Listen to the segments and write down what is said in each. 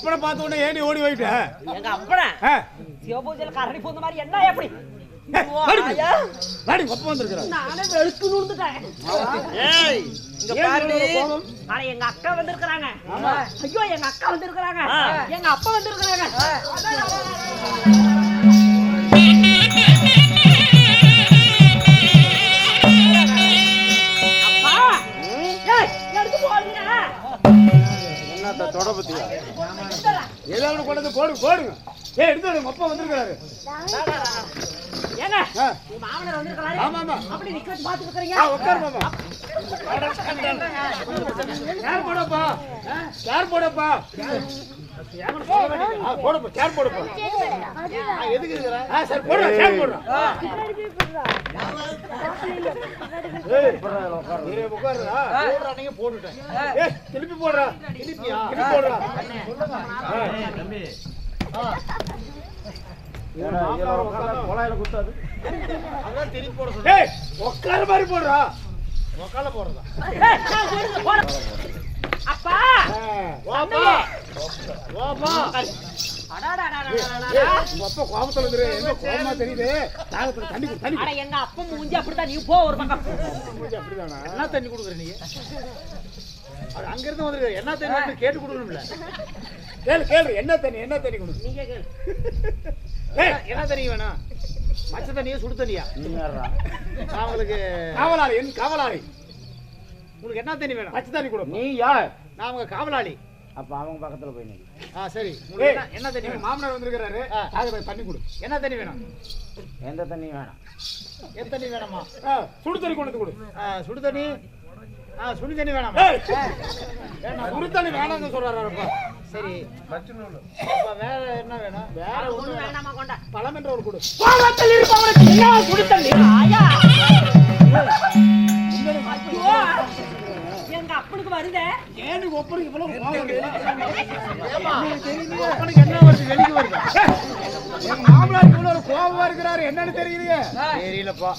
அப்பனை பார்த்த உடனே ஏண்டி ஓடி போயிட்ட? எங்க அப்பன? சிவபூஜையில கரடி பூந்த மாதிரி என்ன எப்படி? ஏன் எங்க அக்கா வந்திருக்கிறாங்க. ஐயோ எங்க அக்கா வந்திருக்கிறாங்க. எங்க அப்பா வந்திருக்கிறாங்க. என்னத்த தொட பத்தியா? ஏதாவது கொண்டு வந்து போடு, போடுங்க. ஏய், எடுத்து அப்பா வந்திருக்கிறாரு ஆமா, ஆமா. அப்படி நிக்க வச்சு பாத்துட்டு இருக்கறீங்க ஆ, உட்காரு மாமா. சேர் போடப்பா. சேர் போடப்பா. போடுப்பா, சேர் போடுப்பா. எதுக்கு இருக்கிற? ஆ, சரி, போடுறா, சேர் போடுறா. ஏய், நீ உட்காருடா. போடுறா, நீங்க போட்டுட்டேன். ஏய், திருப்பி போடுறா. திருப்பி போடுறா. மாமனார் உட்கார்ந்தா- அதான் திருப்பி போட ஏய், உட்கார மாதிரி போடுறா. உட்கார போடுறதா? ஏய், நான் போடுங்க, போடு. அப்பா. அப்பா கோபத்துல கோபமா தெரியுது? தாகத்துல தண்ணி குடி, தண்ணி அட எங்க அப்பா மூஞ்சி அப்படித்தான். நீ போ ஒரு பக்கம். குடி. அப்படிதானா? என்ன தண்ணி கொடுக்குற நீ? அது அங்க இருந்து வந்து என்ன தண்ணி கேட்டு கொடுக்கணும்ல. கேளு கேளு. என்ன தண்ணி என்ன தண்ணி கொடு? நீங்க கேளு. என்ன தண்ணி வேணும்? பச்சை தண்ணியா சுடு தண்ணியா? நான் உங்களுக்கு காவலாளி என் காவலாளி. உங்களுக்கு என்ன தண்ணி வேணும்? பச்சை தண்ணி கொடு. நீ யார்? நான் காவலாளி. அப்ப அவங்க பக்கத்துல போய் ஆ சரி. என்ன- தண்ணி மாமனார் வந்திருக்கிறாரு. ஆ. தாகத்துல தண்ணி கொடு. என்ன தண்ணி வேணும்? எந்த தண்ணியும் வேணாம்? எந்த தண்ணி வேணாமா? ஆ, சுடு தண்ணி கொண்டு வந்து கொடு. ஆ, சுடு தண்ணி? ஆ சுடு தண்ணி வேணாமா? சுடு தண்ணி வேணாம்னு சொல்றாருப்பா சரி. அப்ப வேற என்ன வேணும்? வேற ஒண்ணு வேணாமா. கொண்டா? பழம் என்ற ஒரு கொடு. கோபத்தில் இருப்பவனுக்கு என்ன சுடுத்தண்ணி ஆயா. அப்பனுக்கு வருதே ஏன் ஒப்பனுக்கு இவ்வளவு? அப்பனுக்கு என்ன வருது வெளிக்கு வருதா எங்க மாமனாருக்கு இவ்வளவு ஒரு கோபமா இருக்கிறாரு என்னன்னு தெரியலையே தெரியலப்பா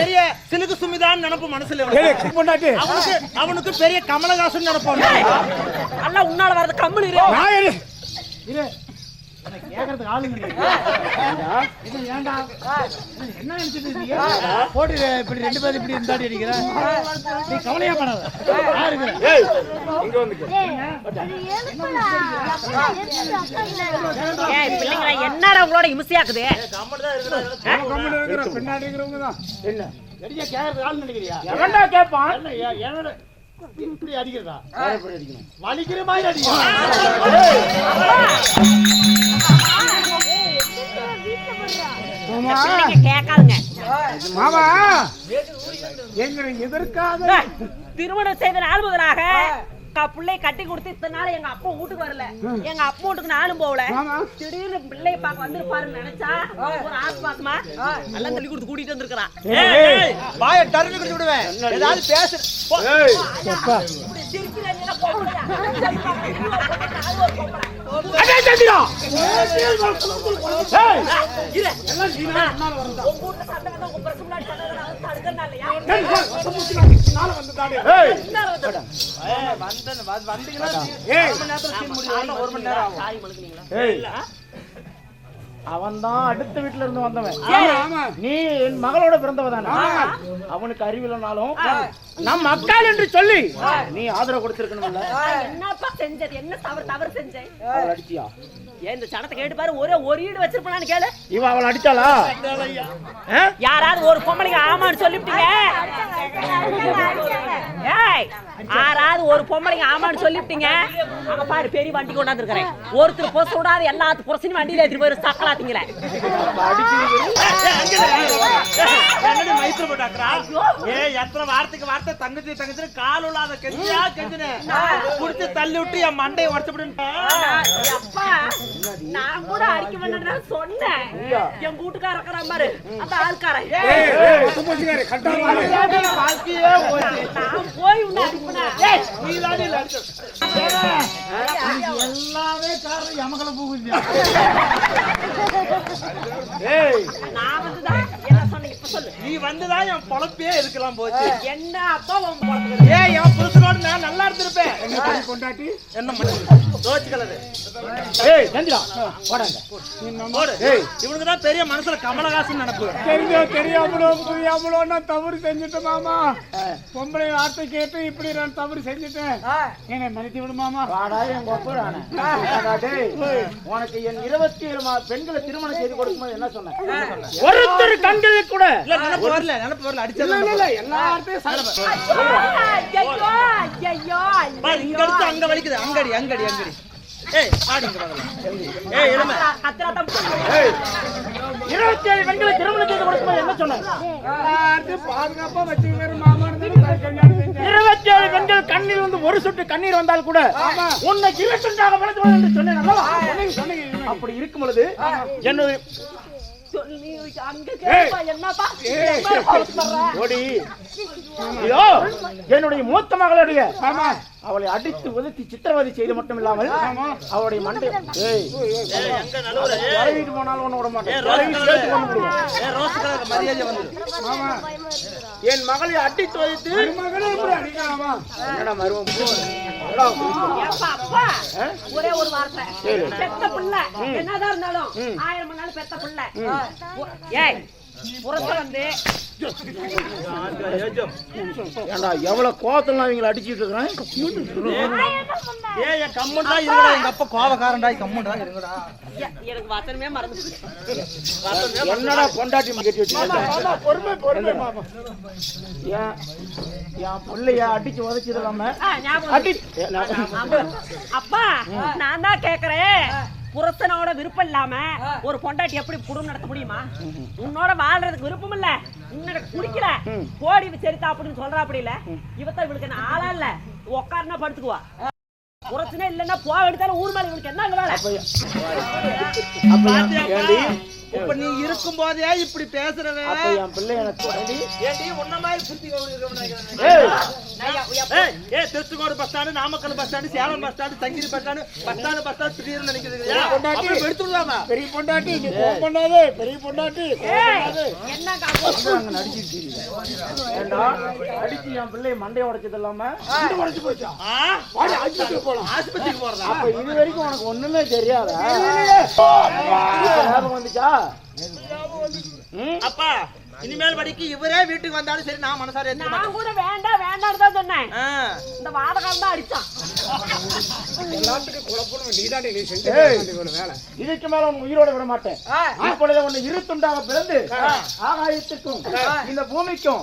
பெரிய சிலுக்கு சுமிதான் நினைப்பு மனசுல. அவனுக்கு அவனுக்கு பெரிய கமலஹாசன் நினைப்பான் எல்லாம் உன்னால வரது கம்மல் இரு. கேக்குறதுக்கு ஆளுங்க ஏன்டா? என்ன நினைச்சிட்டு இருக்கீங்க? போட்டு இப்படி ரெண்டு பேரும் இப்படி இருந்தாடி அடிக்கிற. நீ கவலையா என்னடா உங்களோட இம்சையாக்குது? பின்னாடி இருக்கிறவங்க தான். என்ன? கேக்குறதுக்கு ஆள் நினைக்கிறியா? கேட்பான்? என்னோட இப்படி அடிக்கிறதா? எப்படி அடிக்கணும் வலிக்கிற மாதிரி அடிக்கிறா மாமா, பிள்ளைங்க கேட்காதுங்க. மாமா, எங்களை எதற்காக ஏய், திருமணம் செய்த நாள் முதலாக பிள்ளை கட்டி கொடுத்து இத்தனை நாள் எங்க அப்பா வீட்டுக்கு வரல. எங்க அப்பா வீட்டுக்கு நானும் போகல. திடீர்னு பிள்ளை பார்க்க வந்திருப்பாருன்னு நினைச்சா ஒரு ஆஸ்பாசமா எல்லாம் தள்ளி கொடுத்து கூட்டிட்டு வந்திருக்கிறான். வாய டர்னு குடிச்சு விடுவேன். ஏதாவது பேசு. போ. ஏய், எப்பா? இப்படி சிரிக்கிறீங்க, பொம்பளையா? அடே, சந்திரா! ஏய், இரு. எல்லாம் நீனா அண்ணால வரதா? உங்க வீட்டுல சண்டை வந்தா உங்க பிரசவம் முன்னாடி சண்டை வந்தா அதை தடுக்கறதா இல்லையா? ஏய், ஏய், சமுத்தி நான் பின்னால வந்துட்டானே. ஏய், பின்னால வந்து- ஏய், வந்தேன்னு, வந்து- வந்தீங்கன்னா ஏய், ஒரு மணி நேரத்துல சீன் முடியும். ஒரு மணி நேரம் ஆகும் சாரி மனுக்குனீங்களா? ஏய், அவன் தான் அடுத்த வீட்டுல இருந்து வந்தவன். நீ என் மகளோட பிறந்தவதானே அவனுக்கு அறிவில்லைனாலும் நம் அக்கால் என்று சொல்லி. நீ ஆதரவு கொடுத்திருக்கணும்ல. என்னப்பா செஞ்சது? என்ன தவறு தவறு செஞ்சேன் அவள் அடிச்சியா? ஏன் இந்த சடத்தை கேட்டு பாரு ஒரே ஒரு ஈடு வச்சிருப்பானு கேளு. இவ அவள் அடிச்சாளா? யாராவது ஒரு பொம்பளைங்க ஆமான்னு சொல்லிவிட்டீங்க. ஏய் யாராவது ஒரு பொம்பளைங்க ஆமான்னு சொல்லிவிட்டீங்க. அங்க பாரு பெரிய வண்டி கொண்டாந்து இருக்கிறேன் ஒருத்தர் புரச விடாது எல்லாத்து புரசனையும் வண்டியில எடுத்துட்டு போய் சக்கலாத்தீங்களே. எத்தனை வார்த்தைக்கு வார்த்தை தங்கச்சி தங்கச்சி கால் உள்ளாத கெஞ்சியா. புடிச்சு தள்ளி விட்டு என் மண்டையை உடைச்சு. அப்பா நான் கூட அடிக்க வேண்டாம் சொன்னேன். என் வீட்டுக்கார இருக்கிற மாதிரி அந்த ஆள்காரன். வாழ்க்கையே போச்சு. நான் போய் உன்னை அடிப்பேனா? எல்லாமே காரணம் எமக்கல பூகுதியா ஏய் நான் வந்துதான் என்ன சொன்னேன் இப்ப சொல்லு நீ வந்துதான் என் பொழப்பே இருக்கலாம் போச்சு. என்ன அப்பா உன் பொழப்பு? ஏய் என் புருஷனோட நான் நல்லா இருந்திருப்பேன். என்ன கொண்டாட்டி? என்ன ரோச்சு கலரு ஏய் சந்திரா போடாங்க போடு இவனுக்கு தான் பெரிய மனசுல கமலஹாசன் நினப்பு தெரிஞ்சோ தெரியாமலோ புரியாமலோ நான் தவறு செஞ்சுட்டேன் மாமா. பொம்பளை வார்த்தை கேட்டு இப்படி நான் தவறு செஞ்சுட்டேன். என்னை மன்னித்து விடு மாமா. வாடா என் கொப்பரான. உனக்கு என் இருபத்தி ஏழு மா- பெண்களை திருமணம் செய்து கொடுக்கும்போது என்ன சொன்னேன்? ஒருத்தர் கண்களுக்கு கூட இல்ல நினப்பு வரல நினப்பு வரல இல்ல அடிச்சது இல்ல இல்ல எல்லா வார்த்தையும் சரி. ஐயோ ஐயோ பாரு, இங்க எடுத்து அங்க வலிக்குது அங்கடி அங்கடி அங்கடி. ஏய் ஆடி இங்க வாங்க ஏய் இளமை கத்திராட்டம் இருபத்தி ஏழு பெண்களை திருமணம் செய்து கொடுக்கும்போது என்ன சொன்னேன் எல்லாத்தையும் பாதுகாப்பா வச்சுக்கிற மாமா பெண்கள் கண்ணில் வந்து ஒரு சொட்டு கண்ணீர் வந்தால் கூட உன்னை இருபத்தொன்றாக வளர்த்து என்று சொன்னேன்? அப்படி இருக்கும் பொழுது என்னுடைய சொல்லி அங்க கேப்பா என்னப்பா என்ன அவசர? ஓடி! இதோ என்னுடைய மூத்த மகளுடைய ஆமா அவளை அடித்து உதத்தி சித்திரவதை செய்து மட்டும் இல்லாமல் அவளுடைய மண்டை வரவிட்டு போனாலும் ஒண்ணு விட மாட்டேன். என் மகளை அடித்து வைத்து என்னடா மருவம் அப்பா, ஒரே ஒரு வார்த்தை. பெத்த புள்ள. என்னதான் இருந்தாலும் ஆயிரம் மணி நாள் பெத்த புள்ள. ஏய் புறத்த வந்து ஏண்டா எவ்வளவு இவங்களை அடிச்சிட்டு இருக்கிறேன்? ஏய் என் கம்மன்டா இருங்கடா. எங்க அப்பா கோவக்காரன்டா கம்மன்டா இருங்கடா. எனக்கு வசனமே மறந்து என்னடா பொண்டாட்டி கட்டி வச்சிருக்க? பொறுமை பொறுமை மாமா. ஏன் என் பிள்ளைய அடிச்சு அடி ஆமா. அப்பா நான் தான் கேக்குறேன். புருஷனோட விருப்பம் இல்லாம ஒரு பொண்டாட்டி எப்படி குடும்பம் நடத்த முடியுமா? உன்னோட வாழ்றதுக்கு விருப்பம் இல்ல. உன்னோட குடிக்கல. கோடி சரித்தா அப்படின்னு சொல்றா அப்படி இல்ல. இவத்த இவளுக்கு ஆளா இல்ல. உட்காருனா படுத்துக்குவா. புரட்சனே இல்லன்னா போக எடுத்தாலும் ஊர் மேல இவளுக்கு என்ன வேலை? இப்ப நீ இருக்கும் போதே இப்படி பேசுறவே. அப்ப என் பிள்ளை எனக்கு? ஏண்டி உன்ன மாதிரி புத்தி நினைக்கிறேன் ஏய், ஏய் ஏய் Tiruchengode bus stand Namakkal bus stand Salem bus stand Sankari bus stand bus stand bus stand திடீர்னு நினைக்கிறது பெரிய பொண்டாட்டி. நீ கோவம் பண்ணாதே. பெரிய பொண்டாட்டி. கோவம் பண்ணாதே. அடிச்சு என் பிள்ளைய மண்டையை உடைச்சது இல்லாம உடைச்சு போச்சா. ஆஸ்பத்திரிக்கு போறதா? அப்ப இது வரைக்கும் உனக்கு ஒண்ணுமே தெரியாதா? வந்துச்சா? அப்பா. இனிமேல் படிக்கு இவரே வீட்டுக்கு வந்தாலும் சரி நான் மனசார நான் கூட வேண்டாம் வேண்டாம்னு தான் சொன்னேன். இந்த வாதகாலம் தான் அடிச்சான். எல்லாத்துக்கும் குழப்பணும் நீதாண்டி நீ செஞ்ச வேலை இதுக்கு மேல உன் உயிரோட விட மாட்டேன். இப்பொழுது உன்னை இரு துண்டாக பிறந்து ஆகாயத்துக்கும் இந்த பூமிக்கும்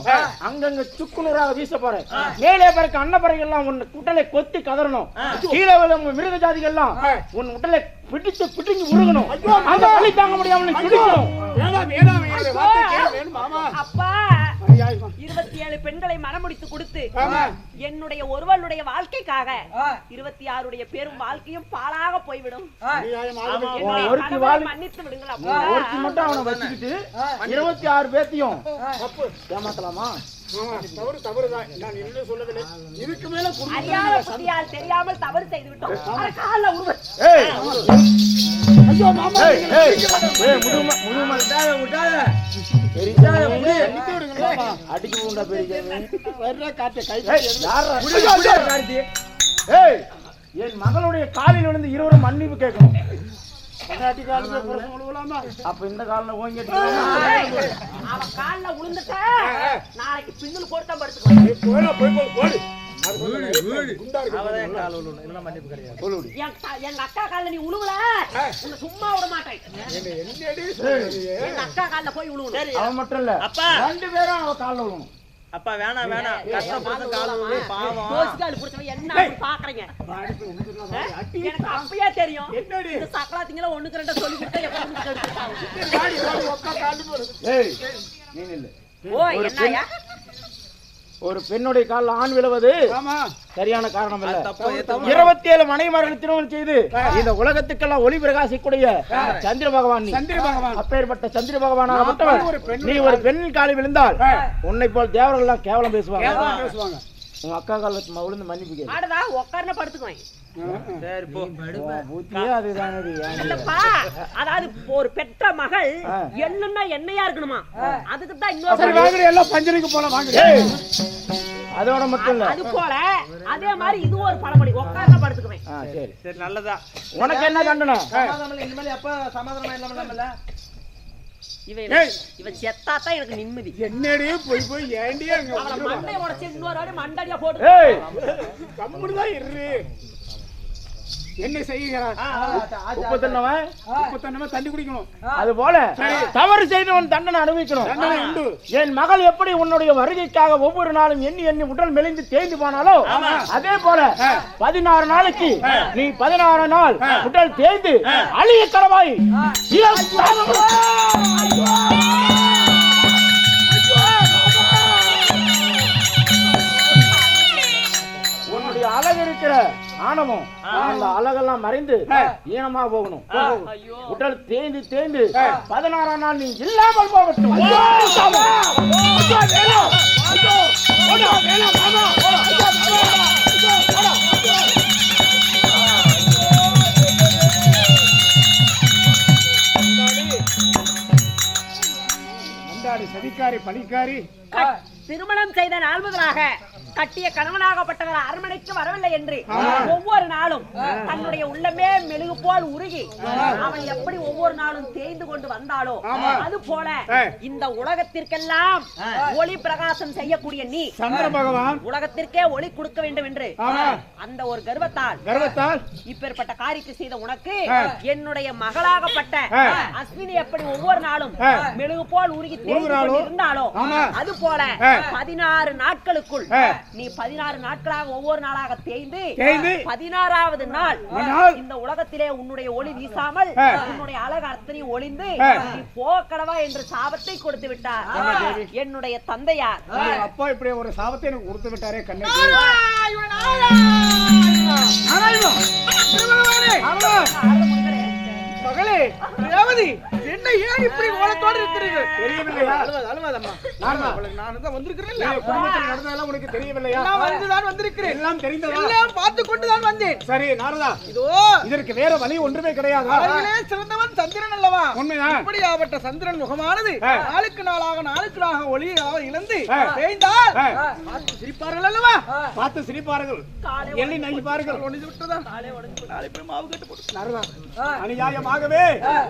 அங்கங்க சுக்குநூறாக வீச போறேன். மேலே பிறக்க அன்னப்பறவை எல்லாம் உன் உடலை கொத்தி கதறணும். கீழே விழும் மிருக ஜாதிகள் எல்லாம் உன் உடலை பிடிச்சு பிடிஞ்சு உருகணும். அந்த வலி தாங்க முடியாம நீ துடிக்கணும் வேணாம் வேணாம் அப்பா. இருபத்தி ஏழு பெண்களை மனமுடித்து கொடுத்து. என்னுடைய ஒருவனுடைய வாழ்க்கைக்காக இருபத்தி ஆறுடைய பெரும் வாழ்க்கையும் பாழாக போய்விடும். மன்னித்து விடுங்கள் ஒருத்தி அப்பா மட்டும் அவனை வச்சுக்கிட்டு இருபத்தி ஆறு பேத்தையும் ஏமாத்தலாமா? தவறு தவறுதான். நான் என்ன சொல்லவில்லை. இதுக்கு மேல குடும்பம் அறியாத புத்தியால் தெரியாமல் தவறு செய்து விட்டோம் அட கால்ல உருவ ஏய்! ஐயோ மாமா ஏய் ஏய்! ஏய் முதும முதும விட்டாத அடிச்சு உண்டா பெரிய ஏய் என் மகளுடைய காலில் விழுந்து இருவரும் மன்னிப்பு கேட்கணும் புருஷன் அப்ப இந்த காலில் ஓங்கிட்டு ஏய், விழுந்துட்ட நாளைக்கு பின்னல் போட்டு தான் படுத்துக்கோ போய் போய் போடு. எங்க அக்கா நீ உழுவல? சும்மா விட மாட்டேன். என்னை என்னடி சொல்றீங்க? எங்க அக்கா கால்ல போய் உழுவணும் அவன் மட்டும் இல்ல. அப்பா. ரெண்டு பேரும் அவ காலில் விழணும் அப்பா வேணாம் வேணாம். கஷ்டப்பட்டு கால் விழுணும் பாவம். தோசுகால் புடிச்சவன் என்ன அப்படி பாக்குறீங்க. எனக்கு அப்பயே தெரியும். என்னடி? இந்த சக்கலாத்திங்கள ஒண்ணுக்கு ரெண்டா சொல்லி கொடுத்தா எப்ப வந்து கெடுத்துட்டாங்க வாடி, வாடி, உக்கா காலு போடு. ஏய் நீ நில்லு. ஓ என்னயா ஒரு பெண்ணுடைய காலில் ஆண் விழுவது சரியான காரணம் இல்ல இருபத்தி ஏழு மனைமார்கள் திருமணம் செய்து இந்த உலகத்துக்கெல்லாம் ஒளி பிரகாசிக்கூடிய சந்திர பகவான் நீ. சந்திர பகவான். அப்பேற்பட்ட சந்திர பெண் நீ ஒரு பெண்ணின் காலில் விழுந்தால் உன்னை போல் தேவர்கள் எல்லாம் கேவலம் பேசுவாங்க. கேவலமா பேசுவாங்க. உங்க அக்கா காலில் விழுந்து மன்னிப்பு கேளு. ஆடுதா உட்கார்ந்து படுத்துக்குவேன். சரி போ. புத்தியே அதுதானடி இல்லப்பா அதாவது ஒரு பெற்ற மகள். என்னன்னா என்னையா இருக்கணுமா? அதுக்கு தான் சரி இன்னொரு வாங்குறேன் எல்லாம் பஞ்சனைக்கு போலாம் ஏய், அதோட மட்டும் இல்ல. அது போல அதே மாதிரி இது ஒரு பழமொழி உட்கார்ந்து படுத்துக்குவேன். சரி. சரி நல்லதா. உனக்கு என்ன இல்லை, இனிமேல் எப்ப சமாதானம் இல்லாம இல்ல இவன். இவன் செத்தா தான் எனக்கு நிம்மதி. என்னடி போய் போய் ஏண்டி அங்க அவளை மண்டை உடச்சு இன்னொரு மண்டடியா போட்டு ஏய் கம்முனுதான் இரு. என்ன செய்கிறார் உப்பு தின்னவன் முப்பத்தொன்னு தண்ணி குடிக்கணும். அது போல தவறு செய்தவன் தண்டனை அனுபவிக்கணும். தண்டனை உண்டு. என் மகள் எப்படி உன்னுடைய வருகைக்காக ஒவ்வொரு நாளும் எண்ணி எண்ணி உடல் மெலிந்து தேய்ந்து போனாலோ அதே போல பதினாறு நாளைக்கு நீ பதினாறு நாள் உடல் தேய்ந்து அழிய கடவாய் ஆணவம் அந்த அழகெல்லாம் மறைந்து ஈனமா போகணும் உடல் தேய்ந்து தேய்ந்து பதினாறாம் நாள் நீ இல்லாமல் போகட்டும் சதிக்காரி பணிக்காரி திருமணம் செய்த நாள் முதலாக கட்டிய கணவனாகப்பட்டவர் அரண்மனைக்கு வரவில்லை என்று ஒவ்வொரு நாளும் தன்னுடைய உள்ளமே மெழுகு போல் உருகி அவன் எப்படி ஒவ்வொரு நாளும் தேய்ந்து கொண்டு வந்தாலோ அது போல இந்த உலகத்திற்கெல்லாம் ஒளி பிரகாசம் செய்யக்கூடிய நீ சந்திர பகவான். உலகத்திற்கே ஒளி கொடுக்க வேண்டும் என்று. அந்த ஒரு கர்வத்தால் கர்வத்தால்? இப்பேற்பட்ட காரியத்தை செய்த உனக்கு என்னுடைய மகளாகப்பட்ட அஸ்வினி எப்படி ஒவ்வொரு நாளும் மெழுகு போல் உருகி தேய்ந்து? கொண்டு இருந்தாலோ. அது போல. பதினாறு நாட்களுக்குள். நீ பதினாறு நாட்களாக ஒவ்வொரு நாளாக தேய்ந்து பதினாறாவது நாள். இந்த உலகத்திலே உன்னுடைய ஒளி வீசாமல். உன்னுடைய அழகு அத்தனையும் ஒளிந்து. நீ போக்கடவா என்று சாபத்தை கொடுத்து விட்டார். என்னுடைய தந்தையார். அப்பா இப்படி ஒரு சாபத்தை எனக்கு கொடுத்து விட்டாரே கண்ணு. மகளே ரேவதி என்ன ஏன் இப்படி ஓலத்தோடு இருக்கிறீர்கள்? தெரியவில்லையா? நானா? நான் தான் வந்திருக்கிறேன் குடும்பத்தில் நடந்ததெல்லாம் உனக்கு தெரியவில்லையா? நான் வந்துதான் வந்திருக்கிறேன். எல்லாம் தெரிந்ததா? எல்லாம் பார்த்து கொண்டு தான் வந்தேன். சரி நாரதா. இதோ இதற்கு வேற வழி ஒன்றுமே கிடையாதா? சிறந்தவன் சந்திரன் அல்லவா? உண்மைதான். இப்படியாப்பட்ட சந்திரன் முகமானது. நாளுக்கு நாளாக நாளுக்கு நாளாக ஒளி இழந்து. தேய்ந்தால். பார்த்து சிரிப்பார்கள் அல்லவா? பார்த்து சிரிப்பார்கள். எள்ளி நகைப்பார்கள் ஒளிந்து விட்டதா நாளை போய் மாவு கட்டு போட்டு. நாரதா ஆ. அநியாயமாகவே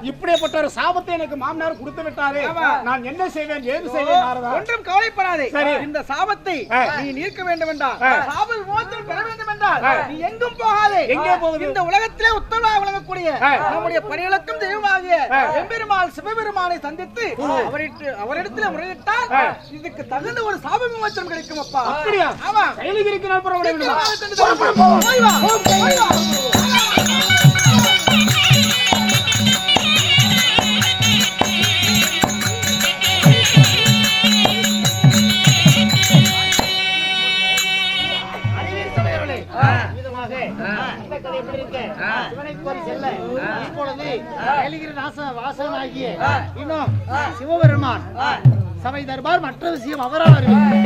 இப்படிப்பட்ட ஒரு சாபத்தை எனக்கு மாமனார் கொடுத்து விட்டாரே நான் என்ன செய்வேன் ஏது செய்வேன் ஒன்றும் கவலைப்படாதே. இந்த சாபத்தை. நீ நீக்க வேண்டும் என்றால் ஆ. சாப விமோசனம் பெற வேண்டும் என்றால். நீ எங்கும் போகாதே எங்கே போகுது? இந்த உலகத்திலே உத்தரவாக விளங்கக்கூடிய. நம்முடைய பணிகளுக்கும் தெய்வமாகிய. எம்பெருமாள் சிவபெருமானை சந்தித்து அவரிட்டு அவரிடத்தில் முறையிட்டால். இதுக்கு தகுந்த ஒரு சாப விமோசனம் கிடைக்கும் அப்பா அப்படியா ஆமா கையிலுக்கு இருக்கிற. போய் வா. போய் வா. இன்னும் சிவபெருமான் சபை தர்பார் மற்ற விஷயம் அவரால் அறிவார்